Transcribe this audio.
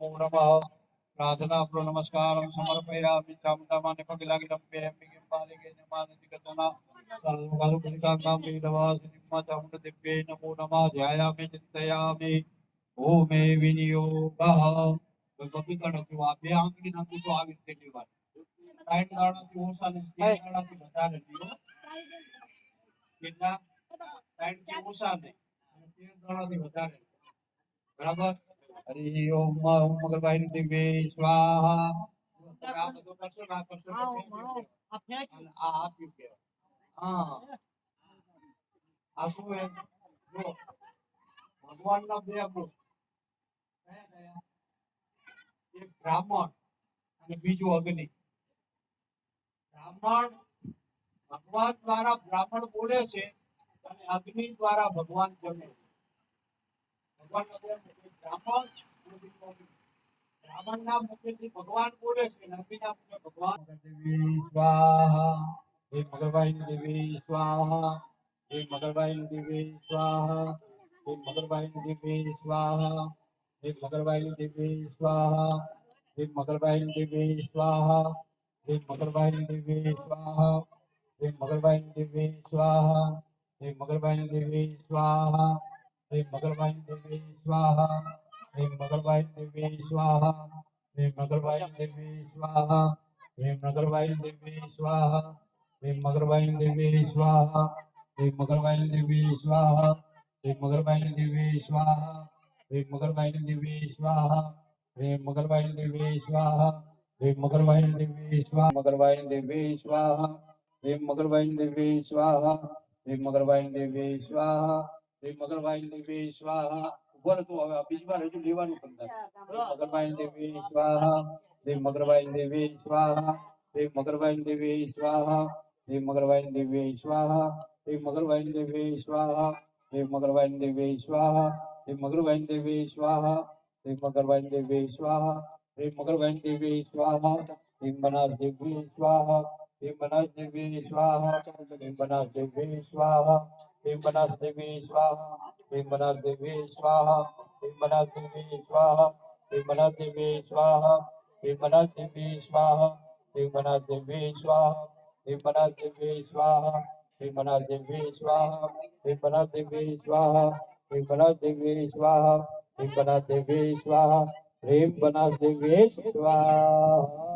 मूढभाव प्रार्थना प्रो नमस्कार समर्पयामि चामुण्डमानि पकिलाकिलम्बे अम्बिके पालिके नमानति कदना सर्वकालुकलिकाकां वेदवासिनिम्मा चामुण्डदिव्ये नमो नमः ध्यायामि चिन्तयामि ओ मे विनियोगः कपिकणकुवाभ्य आंकड़ी नाम को आगे देखने बात साइड गाड़ा की ओर साले साइड गाड़ा की बता लेती हो कितना साइड की ओर साले साइड गाड़ा की बता लेती बराबर બ્રાહ્મણ અને બીજું અગ્નિ બ્રાહ્મણ ભગવાન દ્વારા બ્રાહ્મણ બોલે છે અને અગ્નિ દ્વારા ભગવાન જમે છે. એક બ્રાહ્મણ ભગવાન બોલે છે અને અગ્નિના મુખે ભગવાન દેવી સ્વાહા હે મગરભાઈ દેવી સ્વાહા હે મગરભાઈ દેવી સ્વાહા હે મગરભાઈ દેવી સ્વાહા હે મગરભાઈ દેવી સ્વાહા હે મગરભાઈ દેવી સ્વાહા હે મગરભાઈ દેવી સ્વાહા હે મગરભાઈ દેવી સ્વાહા હે મગરભાઈ દેવી સ્વાહા હે મગરભાઈ દેવી સ્વાહા ह्रीं मगरवाय देवी स्वाहा ह्रीं मगरवाय देवी स्वाहा ह्रीं मगरवाय देवी स्वाहा ह्रीं मगरवाय देवी स्वाहा ह्रीं मगरवाय देवी स्वाहा ह्रीं मगरवाय देवी स्वाहा ह्रीं मगरवाय देवी स्वाहा ह्रीं मगरवाय देवी स्वाहा ह्रीं मगरवाय देवी स्वाहा मगरवाय देवी स्वाहा ह्रीं मगरवाय देवी स्वाहा ह्रीं मगरवाय देवी स्वाहा ह्रीं मगरवाय देवी स्वाहा ઉભો રહો તું હવે આ બીજી વાર હજુ લેવાનું પણ તારે. મગરભાઈ દેવી સ્વાહા હે મગરભાઈ દેવી સ્વાહા હે મગરભાઈ દેવી સ્વાહા હે મગરભાઈ દેવી સ્વાહા હે મગરભાઈ દેવી સ્વાહા હે મગરભાઈ દેવી સ્વાહા હે મગરભાઈ દેવી સ્વાહા હે મગરભાઈ દેવી સ્વાહા હે મગરભાઈ દેવી સ્વાહા હે મનાર દેવી સ્વાહા હે મનાર દેવી સ્વાહા હે મનાર દેવી સ્વાહા હે મનાર દેવી સ્વાહા હે મનાર દેવી સ્વાહા હે મનાર દેવી સ્વાહા હે મનાર દેવી સ્વાહા હે મનાર દેવી સ્વાહા बिम्बनस्दिवी स्वाहा बिम्बनस्दिवी स्वाहा बिम्बनस्दिवी स्वाहा बिम्बनस्दिवी स्वाहा बिम्बनस्दिवी स्वाहा बिम्बनस्दिवी स्वाहा बिम्बनस्दिवी स्वाहा बिम्बनस्दिवी स्वाहा बिम्बनस्दिवी स्वाहा बिम्बनस्दिवी स्वाहा बिम्बनस्दिवी स्वाहा बिम्बनस्दिवी स्वाहा बिम्बनस्दिवी स्वाहा बिम्बनस्दिवी स्वाहा